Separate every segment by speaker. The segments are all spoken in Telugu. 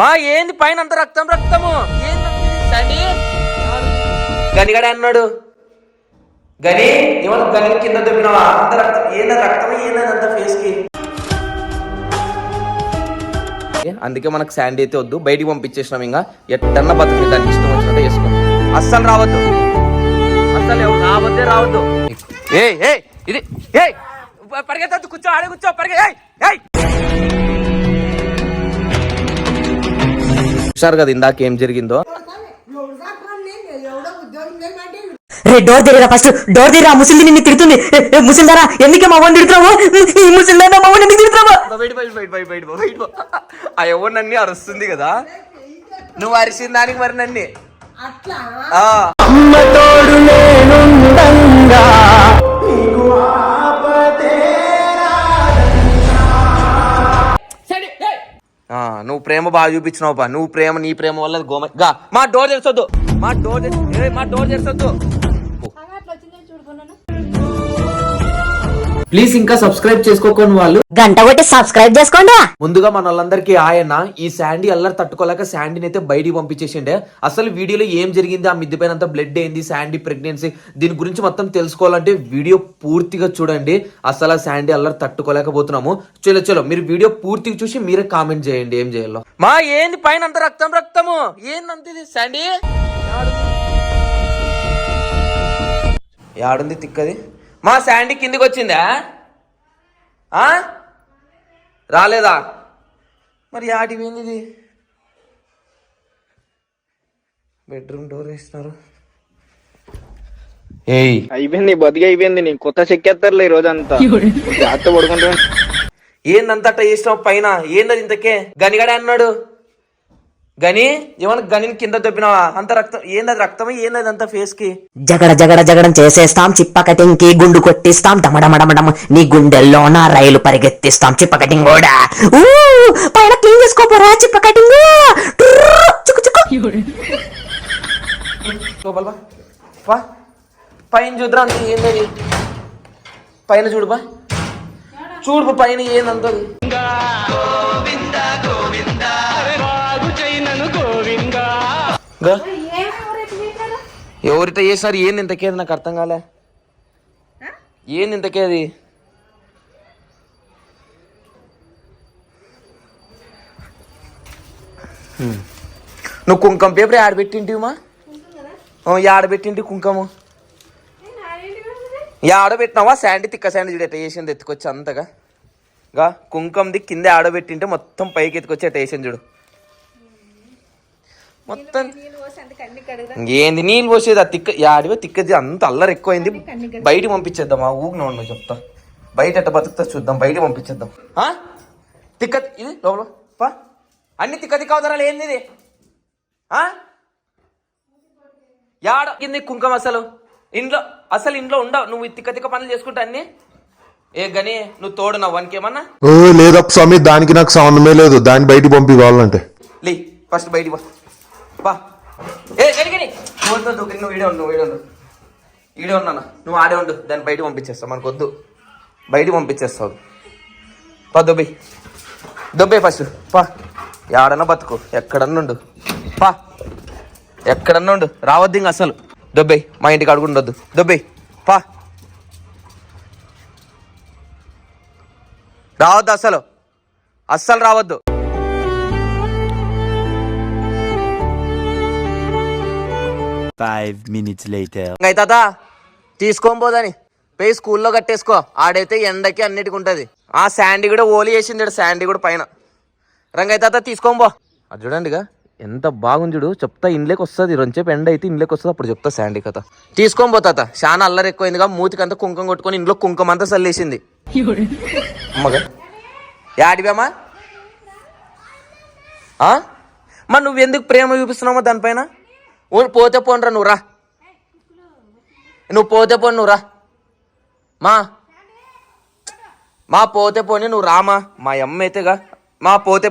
Speaker 1: మా ఏంది పైన అంత రక్తం రక్తము? ఏంది గనిగడ అన్నాడు. గని ఏమన్నా గని కింద దొబ్బినావా? అంత రక్తం ఏంద రక్తం ఏందని అంత ఫేస్కి? అందుకే మనకు శాండీ అయితే వద్దు. బయటికి పంపించేసినాం ఇంకా. ఎట్టన్నా బతుకు దానికి ఇష్టం వచ్చినట్టు చేసుకో. అస్సలు రావద్దు. అస్సలు ఎవరు రావద్దే రావద్దు. ఏ ఏ ఇది ఏ పరిగెత్తద్దు కూర్చో ఆడే కూర్చో పరిగె చూసారు కదా ఇందాక ఏం జరిగిందో.
Speaker 2: రే డోర్ తెరిరా ఫస్ట్ డోర్ తెరిరా ముసలి నిన్ను తిడుతుంది. ముసలిదారా ఎందుకే మా తిడుతున్నావు? ఈ ముసలిదారా మా ఎందుకు తిడుతున్నావు?
Speaker 1: బయట బయట బయట బయట బయట బయట ఆ ఎవరు నన్ను అరుస్తుంది కదా? నువ్వు అరిసిన దానికి మరి నన్ను. ఆ. ఆ, ప్రేమ బాగా చూపించినావు బా. నువ్వు ప్రేమ నీ ప్రేమ వల్ల గోమ గా మా డోర్ తెరచొద్దు. మా డోర్ మా డోర్ తెరచొద్దు. ప్లీజ్ ఇంకా సబ్స్క్రైబ్ చేసుకోకుండా వాళ్ళు.
Speaker 2: గంట కొట్టి సబ్స్క్రైబ్ చేసుకోండి
Speaker 1: ముందుగా మన వాళ్ళందరికీ ఆయన ఈ శాండీ అల్లరి తట్టుకోలేక శాండీని అయితే బయటికి పంపించేసిండే. అసలు వీడియోలో ఏం జరిగింది? ఆ మిద్ది పైన అంతా బ్లడ్ ఏంది? శాండీ ప్రెగ్నెన్సీ దీని గురించి మొత్తం తెలుసుకోవాలంటే వీడియో పూర్తిగా చూడండి. అసలు ఆ శాండీ అల్లరి తట్టుకోలేకపోతున్నాము. చలో చలో మీరు వీడియో పూర్తిగా చూసి మీరే కామెంట్ చేయండి. ఏం చేయాలో. మా ఏంది పైన అంత రక్తం రక్తము? ఏందంత ఇది? శాండీ? యాడుంది తిక్కది? మా శాండీ కిందికి వచ్చిందా? ఆ? రాలేదా? మరి యాడి పోయింది ఇది? బెడ్రూమ్ డోర్ వేస్తున్నారు. ఏయ్.
Speaker 3: అయిపోయింది బతికి అయిపోయింది నీ కొత్త చెక్కేస్తారులే ఈ రోజంతా. జాగ్రత్త పడుకుంటా.
Speaker 1: ఏందంతట చేసినావు పైన? ఏందది ఇంతకే? గనిగడే అన్నాడు. గని ఏమన్నా గనిని కింద దొబ్బినావా? అంత రక్తం ఏందది రక్తమే ఏందది అంత ఫేస్కి
Speaker 2: జగడ జగడ జగడం చేసేస్తాం చిప్ప కటింగ్కి గుండు కొట్టిస్తాం డమడమడమడమ నీ గుండెల్లో నా రైలు పరిగెత్తిస్తాం చిప్ప కటింగ్ కూడా ఊ, పైన క్లీన్ చేసుకోపోరా చిప్ప కటింగ్ చుక్కు చుక్కు.
Speaker 1: లోపల బా. బా. పైన చూద్దరా అంత ఏందది? పైన చూడు బా. చూడు బా పైన ఏందంతది గా. ఎవరితో చేసినారు ఏంది ఇంతకేది? నాకు అర్థం కాలే. ఏంది ఇంతకేది. నువ్వు కుంకం పేపర్ ఆడబెట్టింటివి మా ఆడబెట్టింటి కుంకము? ఆడబెట్టినావా శాండీ తిక్క శాండీ చూడు ఎట్ట చేసింది ఎత్తుకొచ్చి అంతగా. గా కుంకంది కింద ఆడబెట్టింటే మొత్తం పైకి ఎత్తుకొచ్చి ఎట్ట వేసింది చూడు. మొత్తం ఏంది నీళ్ళు పోసేది ఆ తిక్క యాడివో తిక్కది అంత అల్లరి ఎక్కువైంది. బయట పంపించేద్దాం ఆ ఊగిన నువ్వు చెప్తా. బయట ఎట్ట బతుకుతా చూద్దాం బయట పంపించేద్దాం. ఆ? తిక్క ఇది లోపల. పా. అన్ని తిక్క తిక్క అవతారాలు ఏంది ఇది? ఆ? యాడ కింది కుంకం అసలు? ఇంట్లో అసలు ఇంట్లో ఉండవు. నువ్వు ఈ తిక్క తిక్క పనులు చేసుకుంటా అన్ని? ఏ గని నువ్వు తోడు నా వన్కి ఏమన్నా?
Speaker 4: ఓ లేదప్ప స్వామి దానికి నాకు సంబంధమే లేదు. దాన్ని బయటికి పంపి కావాలంటే
Speaker 1: లే ఫస్ట్ బయటికి బా ఏ గనిగని నువ్వు నువ్వు ఉండు ఈడే ఉండు. వీడియో ఉన్నానా నువ్వు ఆడే ఉండు దాన్ని బయట పంపించేస్తావు మనకు వద్దు బయట పంపించేస్తావు. పా దొబ్బి దుబ్బే ఫస్ట్. పా. ఏడన్నా బతుకు ఎక్కడన్నా ఉండు. పా. ఎక్కడన్నా ఉండు. రావద్దు ఇంక అసలు దొబ్బై మా ఇంటికి అడుగుండొద్దు దొబ్బై పా. రావద్దు అసలు అస్సలు రావద్దు.
Speaker 5: Five minutes later.
Speaker 1: అయితే తాత తీసుకొని పోదని. పోయి స్కూల్లో కట్టేసుకో. ఆడైతే ఎండకి అన్నిటికి ఉంటుంది. ఆ శాండీ కూడా ఓలి వేసింది శాండీ కూడా పైన. రంగయ్య తాత తీసుకొని పో. అది చూడండిగా ఎంత బాగుంది చూడు. చెప్తా ఇంట్లోకి వస్తుంది. రెంచేపు ఎండ అయితే ఇంట్లోకి వస్తుంది. అప్పుడు చెప్తా శాండీ కథ. తీసుకొని పో తాత. చాలా అల్లరి ఎక్కువైందిగా మూతికి అంతా కుంకం కొట్టుకొని ఇంట్లో కుంకం అంతా చల్లేసింది. అమ్మగా. యాడివేమా మరి నువ్వు ఎందుకు ప్రేమ చూపిస్తున్నావో దానిపైన? పోతే పోనరా నువ్వు రా. నువ్వు పోతే పోను నువ్వు రా. మా. మా పోతే పోని నువ్వు రామా మా. అమ్మ అయితేగా మా పోతే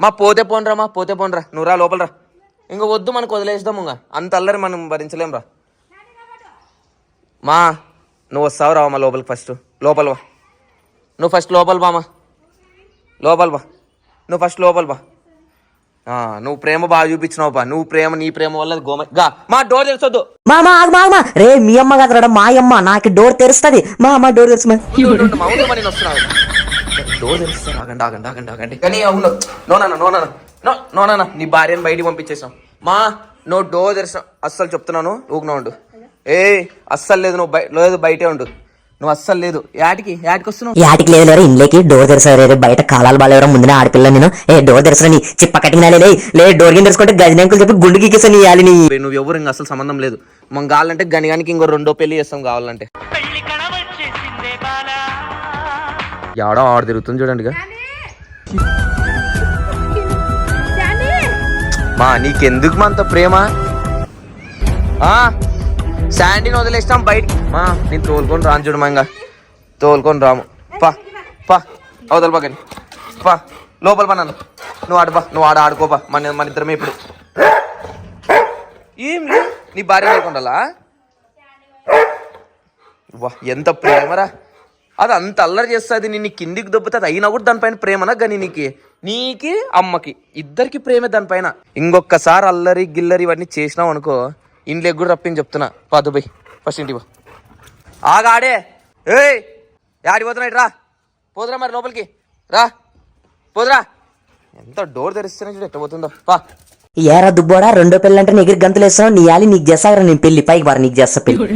Speaker 1: మా పోతే పోనరా మా పోతే పోనరా నువ్వు రా లోపల రా. ఇంక వద్దు మనకు వదిలేస్తాము ఇంకా. అంత అల్లరి మనం భరించలేం రా. మా నువ్వు వస్తావు రావమ్మా లోపలికి ఫస్ట్ లోపల వా. నువ్వు ఫస్ట్ లోపల బామా లోపల బా. నువ్వు ఫస్ట్ లోపల బా. నువ్వు ప్రేమ బాగా చూపించినావు పా నువ్వు ప్రేమ నీ ప్రేమ వల్ల గోమ గా మా డోర్ తెలుసొద్దు
Speaker 2: మా మా ఆగు, మా రే మీ అమ్మ కదరా మా అమ్మ. నాకు డోర్ తెరుస్తుంది. మా అమ్మ డోర్ తెరుసు
Speaker 1: నేను డోర్ తెలుస్తా ఆగండి ఆగండి ఆగండి ఆగండి. కానీ అవును నో నోనన్న నీ భార్యను బయటికి పంపించేసాం మా నువ్వు డోర్ తెరిచిన అస్సలు చెప్తున్నాను ఊగునా ఉండు. ఏ అస్సలు లేదు నువ్వు బయ లేదు బయటే ఉండు. నువ్వు అస్సలు లేదు. యాటికి యాటికి వస్తున్నావు?
Speaker 2: యాటికి లేదు లేరా ఇంట్లోకి డోర్ తెరసారు బయట కాలాలు బాలేవరా ముందునే ఆడపిల్ల నేను. ఏ డోర్ తెరసరా నీ చిప్ప కట్టిన లే లే. డోర్ కింద తెరుచుకుంటే గజనాంకులు చెప్పి గుండు గీకేసా నీ యాలి నీ.
Speaker 1: నువ్వు ఎవరు? ఇంకా అసలు సంబంధం లేదు. మనం కావాలంటే గనిగానికి ఇంకో రెండో పెళ్ళి చేస్తాం కావాలంటే. ఎవడో ఆడ తిరుగుతుంది చూడండి. మా నీకెందుకు మా అంత ప్రేమ? ఆ? శాండీని వదిలేస్తాం బయట మా నేను తోలుకొని రాను చూడు ఇంకా తోలుకొని రాము. పా పా అవతల పక్కని పా లోపల పా నన్ను. నువ్వు ఆడుపా నువ్వు ఆడ ఆడుకోపా మన మన ఇద్దరమే ఇప్పుడు. ఏం నీ భార్య లేకుండా వా ఎంత ప్రేమరా. అది అంత అల్లరి చేస్తుంది నిన్ను కిందికి దొబ్బుతుంది. అయినా కూడా దానిపైన ప్రేమనా కానీ నీకి? నీకి అమ్మకి. ఇద్దరికి ప్రేమే దానిపైన. ఇంకొకసారి అల్లరి గిల్లరి ఇవన్నీ చేసినావు అనుకో ఇంట్లోకి కూడా రప్పించి చెప్తున్నా. పాదు దుబాయ్ ఫస్ట్ ఇంటికి పో. ఆగాడే ఏయ్! యాడి పోతున్నాయి రా. పోదురా మరి లోపలికి. రా. పోదురా. ఎంత డోర్ తెరిస్తేనే చూడు ఎట్ట పోతుందో. పా.
Speaker 2: ఏరా దుబ్బోడా రెండో పెళ్ళంటే నీకు గంతులు వేస్తావు నీ యాలి నీకు చేస్తారా నేను పెళ్ళి పైకి బారా నీకు చేస్తా పెళ్ళి.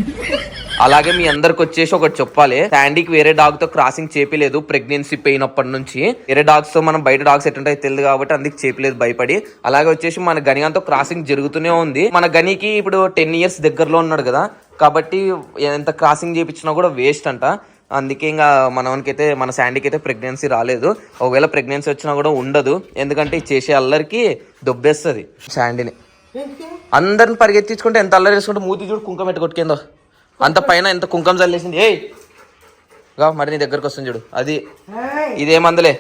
Speaker 1: అలాగే మీ అందరికి వచ్చేసి ఒకటి చెప్పాలి. శాండీకి వేరే డాగ్తో క్రాసింగ్ చేపిలేదు ప్రెగ్నెన్సీ పోయినప్పటి నుంచి. వేరే డాగ్స్తో మనం బయట డాగ్స్ ఎట్టుంటాయి తెలియదు కాబట్టి అందుకు చేపిలేదు భయపడి. అలాగే వచ్చేసి మన గనిగాంతో క్రాసింగ్ జరుగుతూనే ఉంది. మన గనికి ఇప్పుడు టెన్ ఇయర్స్ దగ్గరలో ఉన్నాడు కదా. కాబట్టి ఎంత క్రాసింగ్ చేపించినా కూడా వేస్ట్ అంట. అందుకే ఇంకా మనవనికైతే మన శాండీకి అయితే ప్రెగ్నెన్సీ రాలేదు. ఒకవేళ ప్రెగ్నెన్సీ వచ్చినా కూడా ఉండదు. ఎందుకంటే చేసే అల్లరికి దొబ్బేస్తుంది శాండీని. అందరిని పరిగెత్తించుకుంటే ఎంత అల్లరి చేసుకుంటే మూతి చూడు కుంకుమ పెట్టి కొట్టుకుందో. అంత పైన ఎంత కుంకుమ చల్లేసింది? ఏయ్! గా మరి నీ దగ్గరకు వస్తుంది చూడు. అది ఇదేమందులే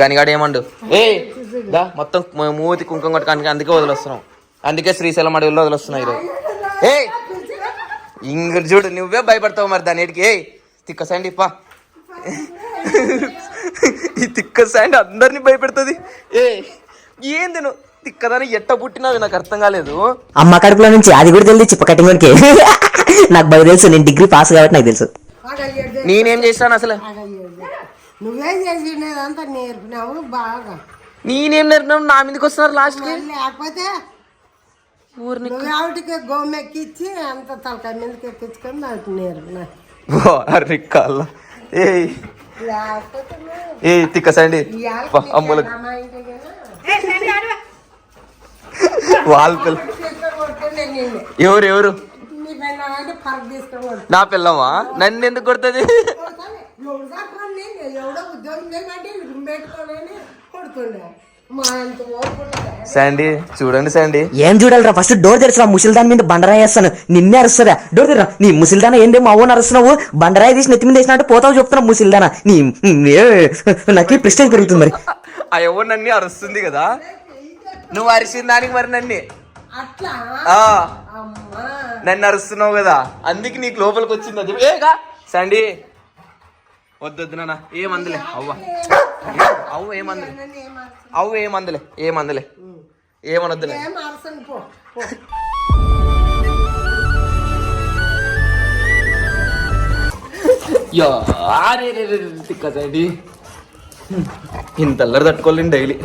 Speaker 1: గనిగాడు ఏమండు? దా మొత్తం మూతి కుంకుమ కొట్టుకానికి అందుకే వదిలేస్తున్నాం. అందుకే శ్రీశైలం అడవిలో వదిలేస్తున్నాయి ఈరోజు. ఏయ్! ఇంక చూడు నువ్వే భయపడతావు మరి దాని ఏడికి. ఏయ్! తిక్క సండి పా ఈ తిక్క శాండ్ అందరినీ భయపెడుతుంది. ఏ ఏంది నువ్వు? తిక్కదాని ఎట్ట పుట్టినావి నాకు అర్థం కాలేదు.
Speaker 2: అమ్మ కడుపులో నుంచి అది కూడా తెలియదు చిప్ప కట్టింగ్కి నాకు బాగా తెలుసు నేను డిగ్రీ పాస్ కాబట్టి నాకు తెలుసు.
Speaker 1: నేనేం చేశాను అసలు?
Speaker 6: నువ్వేం చేసినదంతా నేర్పినావు బాగా.
Speaker 1: నేనేం నేర్పినా నా మీదకి వస్తున్నారు లాస్ట్కి
Speaker 6: లేకపోతే ఆవిడకి గోమెక్కిచ్చి అంత తలకాయ మీదకి ఎక్కించుకొని దానికి నేర్పినా.
Speaker 1: ఏ ఏ తిక్కసండి
Speaker 6: ఇవాళ
Speaker 1: అమ్ముల
Speaker 6: మా ఇంటికి?
Speaker 1: వాళ్ళ పిల్ల ఎవరు ఎవరు?
Speaker 6: నీ
Speaker 1: పిల్లమా? నన్ను ఎందుకు కొడుతుంది? శాండీ చూడండి శాండీ.
Speaker 2: ఏం చూడాలిరా? ఫస్ట్ డోర్ తెరచురా ముసిల్దాన్ మీద బండరాయి వేస్తాను. నిన్నే అరుస్తుందా? డోర్ తెరా నీ ముసిల్దాన ఏందే? మా అవ్వని అరుస్తున్నావు? బండరాయి తీసి నెత్తి మీద వేసినట్టు పోతావు చెప్తున్నావు ముసిల్దాన. నీ నాకు ప్రెస్టేజ్ పెరుగుతుంది మరి.
Speaker 1: ఆ ఎవరు నన్ను అరుస్తుంది కదా? నువ్వు అరిసిన దానికి మరి నన్ను నన్ను అరుస్తున్నావు కదా అందుకే నీకు లోపలికి వచ్చింది అది ఏగా శాండీ వద్దొద్దు నాన్న ఏమందులే అవ్వ అవ్వ ఏమందులే అవ్వ ఏమందులే ఏమందులే ఏమనొద్దులే
Speaker 6: ఏం అరసని పో పో.
Speaker 1: యా రే రే రే రే, తిక్క శాండీ ఇంత అల్లరి తట్టుకోలేండి డైలీ